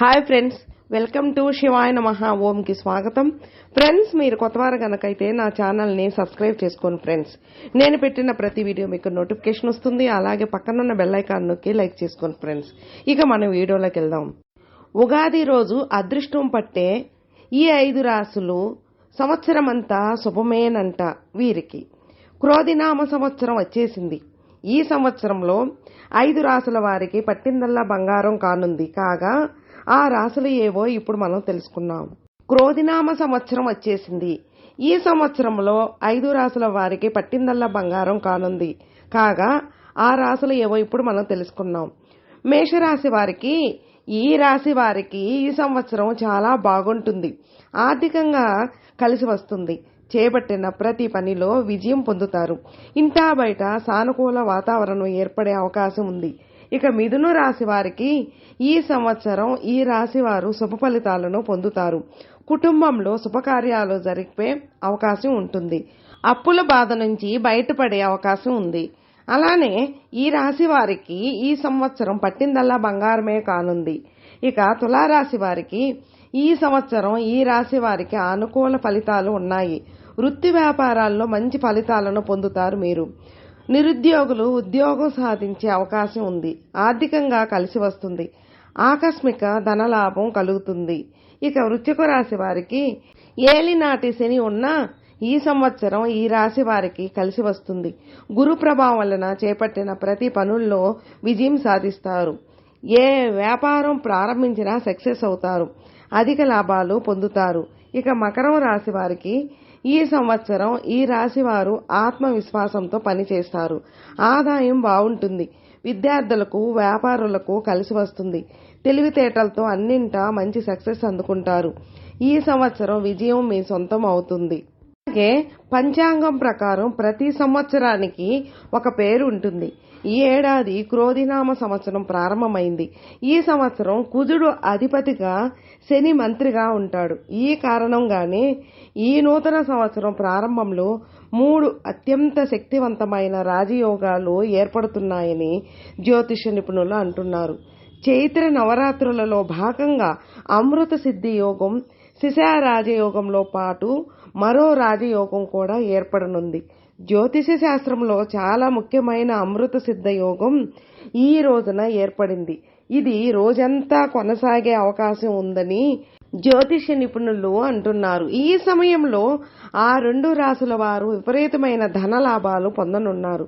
Hi friends welcome to శివాయ నమ ఓంకి స్వాగతం. ఫ్రెండ్స్ మీరు కొత్తవారు కనుకైతే నా ఛానల్ని సబ్స్క్రైబ్ చేసుకోండి ఫ్రెండ్స్ నేను పెట్టిన ప్రతి వీడియో మీకు నోటిఫికేషన్ వస్తుంది. అలాగే పక్కనున్న బెల్లైకాన్ నొక్కి లైక్ చేసుకోండి ఫ్రెండ్స్ ఇక మనం వీడియోలోకి వెళ్దాం. ఉగాది రోజు అదృష్టం పట్టే ఈ ఐదు రాసులు సంవత్సరమంతా శుభమేనంట వీరికి. క్రోధినామ సంవత్సరం వచ్చేసింది. ఈ సంవత్సరంలో ఐదు రాసుల వారికి పట్టిందల్లా బంగారం కానుంది. కాగా ఆ రాశులు ఏవో ఇప్పుడు మనం తెలుసుకున్నాం. క్రోధినామ సంవత్సరం వచ్చేసింది. ఈ సంవత్సరంలో ఐదు రాసుల వారికి పట్టిందల్లా బంగారం కానుంది. కాగా ఆ రాసులు ఏవో ఇప్పుడు మనం తెలుసుకున్నాం. మేషరాశి వారికి ఈ రాశి వారికి ఈ సంవత్సరం చాలా బాగుంటుంది. ఆర్థికంగా కలిసి వస్తుంది. చేపట్టిన ప్రతి పనిలో విజయం పొందుతారు. ఇంటా బయట సానుకూల వాతావరణం ఏర్పడే అవకాశం ఉంది. ఇక మిథున రాశి వారికి ఈ సంవత్సరం ఈ రాశి వారు శుభ ఫలితాలను పొందుతారు. కుటుంబంలో శుభకార్యాలు జరిపే అవకాశం ఉంటుంది. అప్పుల బాధ నుంచి బయటపడే అవకాశం ఉంది. అలానే ఈ రాశి వారికి ఈ సంవత్సరం పట్టిందల్లా బంగారమే కానుంది. ఇక తులారాశి వారికి ఈ సంవత్సరం ఈ రాశి వారికి అనుకూల ఫలితాలు ఉన్నాయి. వృత్తి వ్యాపారాల్లో మంచి ఫలితాలను పొందుతారు మీరు. నిరుద్యోగులు ఉద్యోగం సాధించే అవకాశం ఉంది. ఆర్థికంగా కలిసి వస్తుంది. ఆకస్మిక ధనలాభం కలుగుతుంది. ఇక వృశ్చిక రాశి వారికి ఏలినాటి శని ఉన్న ఈ సంవత్సరం ఈ రాశి వారికి కలిసి వస్తుంది. గురు ప్రభావం వలన చేపట్టిన ప్రతి పనుల్లో విజయం సాధిస్తారు. ఏ వ్యాపారం ప్రారంభించినా సక్సెస్ అవుతారు. అధిక లాభాలు పొందుతారు. ఇక మకరం రాశి వారికి ఈ సంవత్సరం ఈ రాశి వారు ఆత్మవిశ్వాసంతో పనిచేస్తారు. ఆదాయం బాగుంటుంది. విద్యార్థులకు వ్యాపారులకు కలిసి వస్తుంది. తెలివితేటలతో అన్నింటా మంచి సక్సెస్ అందుకుంటారు. ఈ సంవత్సరం విజయం మీ సొంతం అవుతుంది. అలాగే పంచాంగం ప్రకారం ప్రతి సంవత్సరానికి ఒక పేరు ఉంటుంది ఈ ఏడాది క్రోధినామ సంవత్సరం ప్రారంభమైంది. ఈ సంవత్సరం కుజుడు అధిపతిగా శని మంత్రిగా ఉంటాడు. ఈ కారణంగానే ఈ నూతన సంవత్సరం ప్రారంభంలో మూడు అత్యంత శక్తివంతమైన రాజయోగాలు ఏర్పడుతున్నాయని జ్యోతిష నిపుణులు అంటున్నారు. చైత్ర నవరాత్రులలో భాగంగా అమృత సిద్ధి యోగం శిశా రాజయోగంలో పాటు మరో రాజయోగం కూడా ఏర్పడనుంది. జ్యోతిష శాస్త్రంలో చాలా ముఖ్యమైన అమృత సిద్ధ యోగం ఈ రోజున ఏర్పడింది. ఇది రోజంతా కొనసాగే అవకాశం ఉందని జ్యోతిష నిపుణులు అంటున్నారు. ఈ సమయంలో ఆ రెండు రాసుల వారు విపరీతమైన ధన లాభాలు పొందనున్నారు.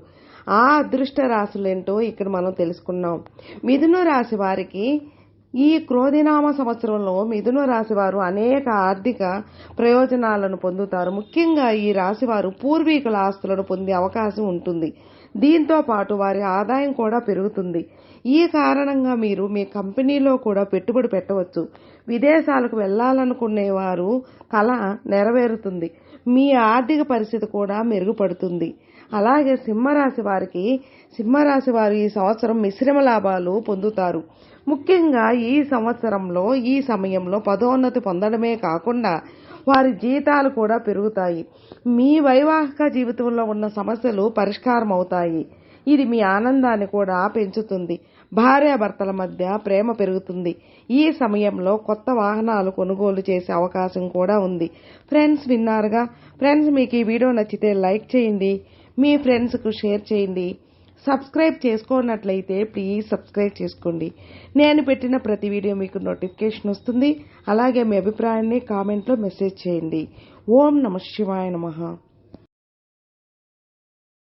ఆ అదృష్ట రాశులేంటో ఇక్కడ మనం తెలుసుకున్నాం. మిథున రాశి వారికి ఈ క్రోధినామ సంవత్సరంలో మిథున రాశివారు అనేక ఆర్థిక ప్రయోజనాలను పొందుతారు. ముఖ్యంగా ఈ రాశివారు పూర్వీకుల ఆస్తులను పొందే అవకాశం ఉంటుంది. దీంతో పాటు వారి ఆదాయం కూడా పెరుగుతుంది. ఈ కారణంగా మీరు మీ కంపెనీలో కూడా పెట్టుబడి పెట్టవచ్చు. విదేశాలకు వెళ్ళాలనుకునేవారు కళ నెరవేరుతుంది. మీ ఆర్థిక పరిస్థితి కూడా మెరుగుపడుతుంది. అలాగే సింహరాశి వారికి సింహరాశి వారు ఈ సంవత్సరం మిశ్రమ లాభాలు పొందుతారు. ముఖ్యంగా ఈ సంవత్సరంలో ఈ సమయంలో పదోన్నతి పొందడమే కాకుండా వారి జీతాలు కూడా పెరుగుతాయి. మీ వైవాహిక జీవితంలో ఉన్న సమస్యలు పరిష్కారం అవుతాయి ఇది మీ ఆనందాన్ని కూడా పెంచుతుంది. భార్యాభర్తల మధ్య ప్రేమ పెరుగుతుంది. ఈ సమయంలో కొత్త వాహనాలు కొనుగోలు చేసే అవకాశం కూడా ఉంది. ఫ్రెండ్స్ విన్నారుగా? ఫ్రెండ్స్ మీకు ఈ వీడియో నచ్చితే లైక్ చేయండి. మీ ఫ్రెండ్స్కు షేర్ చేయండి. సబ్స్క్రైబ్ చేసుకున్నట్లయితే ప్లీజ్ సబ్స్క్రైబ్ చేసుకోండి. నేను పెట్టిన ప్రతి వీడియో మీకు నోటిఫికేషన్ వస్తుంది. అలాగే మీ అభిప్రాయాన్ని కామెంట్లో మెసేజ్ చేయండి. ఓం నమ శివాయ నమః.